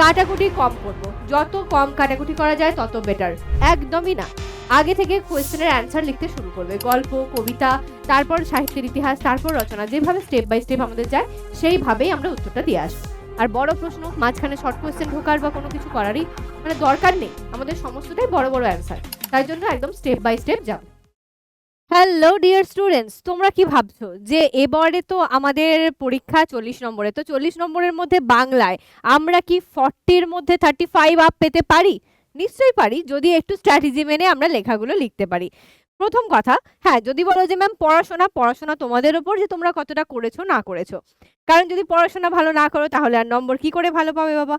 কাটাকুটি কম করব। যত কম কাটাকুটি করা যায়, তত বেটার একদমই না। আগে থেকে কোয়েশ্চেনের অ্যান্সার লিখতে শুরু করবে। গল্প, কবিতা, তারপর সাহিত্যের ইতিহাস, তারপর রচনা, যেভাবে স্টেপ বাই স্টেপ আমাদের যায়, সেইভাবেই আমরা উত্তরটা দিয়ে আসব। আর বড় প্রশ্ন, মাঝখানে শর্ট কোয়েশ্চেন ঢোকার বা কোনো কিছু করারই মানে দরকার নেই। আমাদের সমস্তটাই বড় বড় অ্যান্সার তাই জন্য একদম স্টেপ বাই স্টেপ যাও হ্যালো ডিয়ার স্টুডেন্টস তোমরা কি ভাবছ যে এবারে তো আমাদের পরীক্ষা চল্লিশ নম্বরে? তো চল্লিশ নম্বরের মধ্যে বাংলায় আমরা কি ফর্টির মধ্যে থার্টি ফাইভ আপ পেতে পারি? নিশ্চয়ই পারি, যদি একটু স্ট্র্যাটেজি মেনে আমরা লেখাগুলো লিখতে পারি। প্রথম কথা হ্যাঁ যদি বলো যে ম্যাম পড়াশোনা পড়াশোনা তোমাদের ওপর যে তোমরা কতটা করেছ, না করেছ। কারণ যদি পড়াশোনা ভালো না করো, তাহলে আর নম্বর কি করে ভালো পাবে বাবা?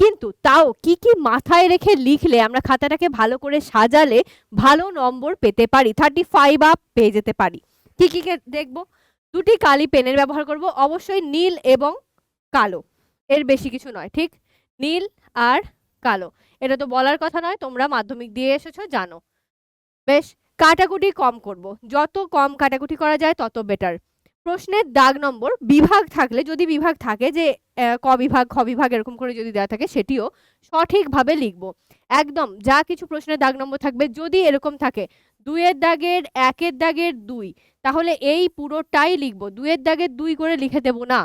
কিন্তু তাও কি কি মাথায় রেখে লিখলে, আমরা খাতাটাকে ভালো করে সাজালে ভালো নম্বর পেতে পারি থার্টি ফাইভ আপ পেয়ে যেতে পারি। কি কি দেখব? দুটি কালি পেনের ব্যবহার করব, অবশ্যই নীল এবং কালো। এর বেশি কিছু নয়, ঠিক? নীল আর কালো। এটা তো বলার কথা নয়, তোমরা মাধ্যমিক দিয়ে এসেছ, জানো। বেশ কাটাকুটি কম করব। যত কম কাটাকুটি করা যায়, তত বেটার প্রশ্নের দাগ নম্বর, বিভাগ থাকলে, যদি বিভাগ থাকে যে ক বিভাগ, খ বিভাগ এরকম করে যদি দেওয়া থাকে, সেটিও সঠিকভাবে লিখব। একদম, যা কিছু প্রশ্নের দাগ নম্বর থাকবে, যদি এরকম থাকে, দুইয়ের দাগের, একের দাগের দুই, তাহলে এই পুরোটাই লিখব। দুইয়ের দাগের দুই করে লিখে দেব না।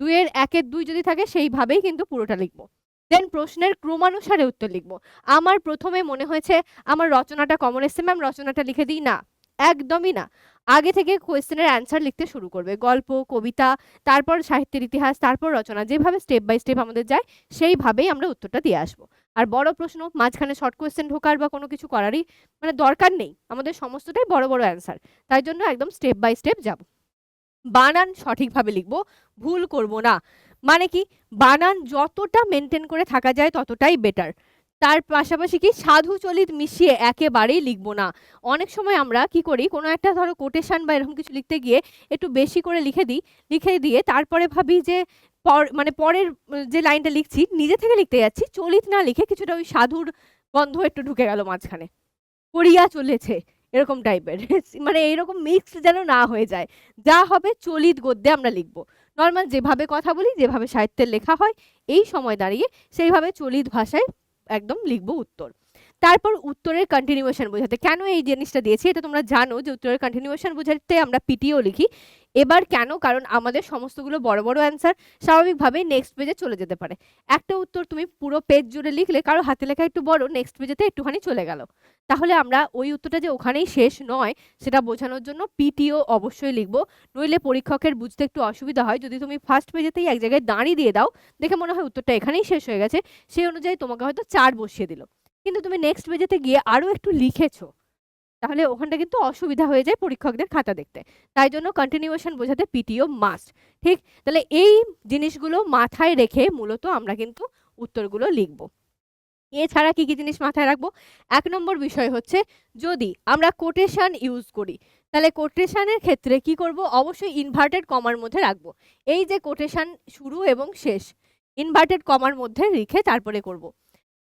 দুইয়ের, একের দুই যদি থাকে, সেইভাবেই কিন্তু পুরোটা লিখব। দেন প্রশ্নের ক্রমানুসারে উত্তর লিখব। আমার প্রথমে মনে হয়েছে, আমার রচনাটা কমন এসছে ম্যাম রচনাটা লিখে দিই? না, একদমই না। আগে থেকে কোয়েশ্চেনের অ্যান্সার লিখতে শুরু করবে। গল্প, কবিতা, তারপর সাহিত্যের ইতিহাস, তারপর রচনা, যেভাবে স্টেপ বাই স্টেপ আমাদের যায়, সেইভাবেই আমরা উত্তরটা দিয়ে আসব। আর বড় প্রশ্ন, মাঝখানে শর্ট কোয়েশ্চেন ঢোকার বা কোনো কিছু করারই মানে দরকার নেই। আমাদের সমস্তটাই বড় বড় অ্যান্সার তাই জন্য একদম স্টেপ বাই স্টেপ যাব। বানান সঠিকভাবে লিখব। ভুল করব না। মানে কি? বানান যতটা মেনটেন করে থাকা যায় ততটাই বেটার তার পাশাপাশি কি? সাধু চলিত মিশিয়ে একেবারেই লিখব না। অনেক সময় আমরা কি করি? কোনো একটা ধরো কোটেশন বা এরকম কিছু লিখতে গিয়ে একটু বেশি করে লিখে দিই। লিখে দিয়ে তারপরে ভাবি যে পর মানে পরের যে লাইনটা লিখছি, নিজে থেকে লিখতে যাচ্ছি। চলিত না লিখে কিছুটা ওই সাধুর গন্ধ একটু ঢুকে গেল মাঝখানে। করিয়া চলেছে, এরকম টাইপের মানে এইরকম মিক্সড যেন না হয়ে যায়। যা হবে চলিত গদ্যে আমরা লিখব। নর্মাল যেভাবে কথা বলি, যেভাবে সাহিত্যের লেখা হয়, এই সময় দাঁড়িয়ে সেইভাবে চলিত ভাষায় একদম লিখব উত্তর। তারপর উত্তরের কন্টিনিউয়েশন বোঝাতে। কেন এই জিনিসটা দিয়েছি? এটা তোমরা জানো যে উত্তরের কন্টিনিউয়েশন বোঝাতে আমরা পিটিও লিখি। এবার কেন? কারণ আমাদের সমস্তগুলো বড় বড় অ্যান্সার স্বাভাবিকভাবেই নেক্সট পেজে চলে যেতে পারে। একটা উত্তর তুমি পুরো পেজ জুড়ে লিখলে কারও হাতে লেখা একটু বড় নেক্সট পেজেতে একটুখানি চলে গেল। তাহলে আমরা ওই উত্তরটা যে ওখানেই শেষ নয়, সেটা বোঝানোর জন্য পিটিও অবশ্যই লিখব। নইলে পরীক্ষকের বুঝতে একটু অসুবিধা হয়। যদি তুমি ফার্স্ট পেজেতেই এক জায়গায় দাঁড়িয়ে দিয়ে দাও, দেখে মনে হয় উত্তরটা এখানেই শেষ হয়ে গেছে। সেই অনুযায়ী তোমাকে হয়তো চার বসিয়ে দিল। কিন্তু তুমি নেক্সট পেজেতে গিয়ে আরও একটু লিখেছো। তাহলে ওখানটা কিন্তু অসুবিধা হয়ে যায় পরীক্ষকদের খাতা দেখতে। তাই জন্য কন্টিনিউয়েশন বোঝাতে পিটিও মাস্ট ঠিক? তাহলে এই জিনিসগুলো মাথায় রেখে মূলত আমরা কিন্তু উত্তরগুলো লিখব। এছাড়া কি কি জিনিস মাথায় রাখব? এক নম্বর বিষয় হচ্ছে যদি আমরা কোটেশান ইউজ করি, তাহলে কোটেশানের ক্ষেত্রে কি করব? অবশ্যই ইনভার্টেড কমার মধ্যে রাখব। এই যে কোটেশান শুরু এবং শেষ ইনভার্টেড কমার মধ্যে রেখে তারপরে করব।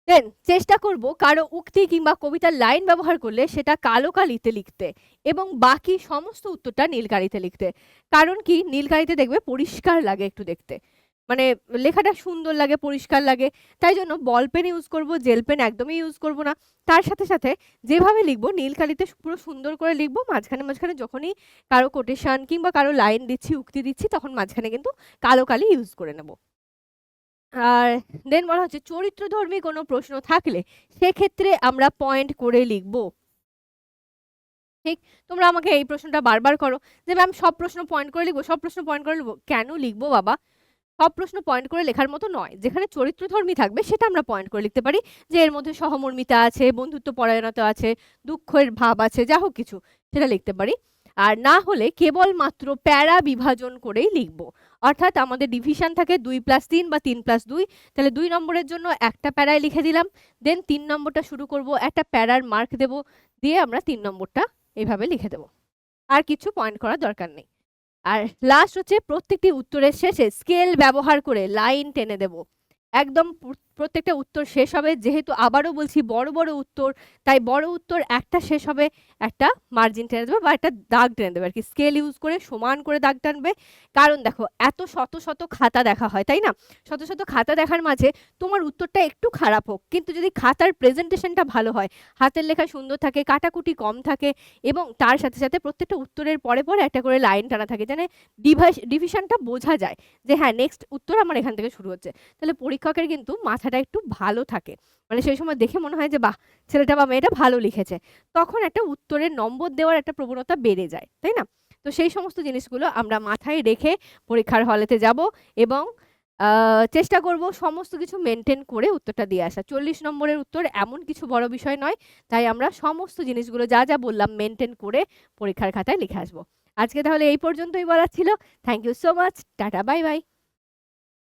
দেন চেষ্টা করব কারও উক্তি কিংবা কবিতার লাইন ব্যবহার করলে সেটা কালো কালিতে লিখতে এবং বাকি সমস্ত উত্তরটা নীলকালিতে লিখতে। কারণ কি? নীলকালিতে দেখবে পরিষ্কার লাগে একটু দেখতে। মানে লেখাটা সুন্দর লাগে, পরিষ্কার লাগে। তাই জন্য বল পেন ইউজ করব, জেল পেন একদমই ইউজ করব না। তার সাথে সাথে যেভাবে লিখব, নীলকালিতে পুরো সুন্দর করে লিখব। মাঝখানে মাঝখানে যখনই কারও কোটেশন কিংবা কারও লাইন দিচ্ছি, উক্তি দিচ্ছি, তখন মাঝখানে কিন্তু কালো কালি ইউজ করে নেব। আর দেন বলা হচ্ছে চরিত্রধর্মী কোনো প্রশ্ন থাকলে সেক্ষেত্রে আমরা পয়েন্ট করে লিখব। ঠিক? তোমরা আমাকে এই প্রশ্নটা বারবার করো যে ম্যাম সব প্রশ্ন পয়েন্ট করে লিখব, সব প্রশ্ন পয়েন্ট করে লিখব। কেন লিখব, বাবা? সব প্রশ্ন পয়েন্ট করে লেখার মতো নয়। যেখানে চরিত্রধর্মী থাকবে, সেটা আমরা পয়েন্ট করে লিখতে পারি যে, এর মধ্যে সহমর্মিতা আছে, বন্ধুত্ব পরায়ণতা আছে, দুঃখের ভাব আছে, যা হোক কিছু, সেটা লিখতে পারি। আর না হলে কেবলমাত্র প্যারা বিভাজন করেই লিখব। অর্থাৎ আমাদের ডিভিশন থাকে দুই প্লাস তিন বা তিন প্লাস দুই, তাহলে দুই নম্বরের জন্য একটা প্যারায় লিখে দিলাম দেন তিন নম্বরটা শুরু করব, একটা প্যারার মার্ক দেব, দিয়ে আমরা তিন নম্বরটা এইভাবে লিখে দেব। আর কিছু পয়েন্ট করার দরকার নেই। আর লাস্ট হচ্ছে প্রত্যেকটি উত্তরের শেষে স্কেল ব্যবহার করে লাইন টেনে দেব। একদম প্রত্যেকটা উত্তর শেষ হবে। যেহেতু আবারও বলছি বড় বড় উত্তর, তাই বড় উত্তর একটা শেষ হবে, একটা মার্জিন টেনে দেবে বা একটা দাগ টেনে দেবে। আর কি স্কেল ইউজ করে সমান করে দাগ টানবে। কারণ দেখো, এত শত শত খাতা দেখা হয়, তাই না? শত শত খাতা দেখার মাঝে তোমার উত্তরটা একটু খারাপ হোক। কিন্তু যদি খাতার প্রেজেন্টেশনটা ভালো হয়, হাতের লেখা সুন্দর থাকে, কাটাকুটি কম থাকে এবং তার সাথে সাথে প্রত্যেকটা উত্তরের পরে পরে একটা করে লাইন টানা থাকে, যেন ডিভাইস ডিভিশনটা বোঝা যায় যে হ্যাঁ নেক্সট উত্তর আমার এখান থেকে শুরু হচ্ছে। তাহলে পরীক্ষকের কিন্তু মাথাটা একটু ভালো থাকে। মানে সেই সময় দেখে মনে হয় যে, বাহ, ছেলেটা বা মেয়েটা ভালো লিখেছে। তখন একটা উত্তরের নম্বর দেওয়ার একটা প্রবণতা বেড়ে যায়, তাই না? তো সেই সমস্ত জিনিসগুলো আমরা মাথায় রেখে পরীক্ষার হলেতে যাব এবং চেষ্টা করব সমস্ত কিছু মেনটেন করে উত্তরটা দিয়ে আসা। চল্লিশ নম্বরের উত্তর এমন কিছু বড় বিষয় নয়, তাই আমরা সমস্ত জিনিসগুলো যা যা বললাম মেনটেন করে পরীক্ষার খাতায় লিখে আসব। আজকে তাহলে এই পর্যন্তই বলার ছিল। Thank you so much tata bye bye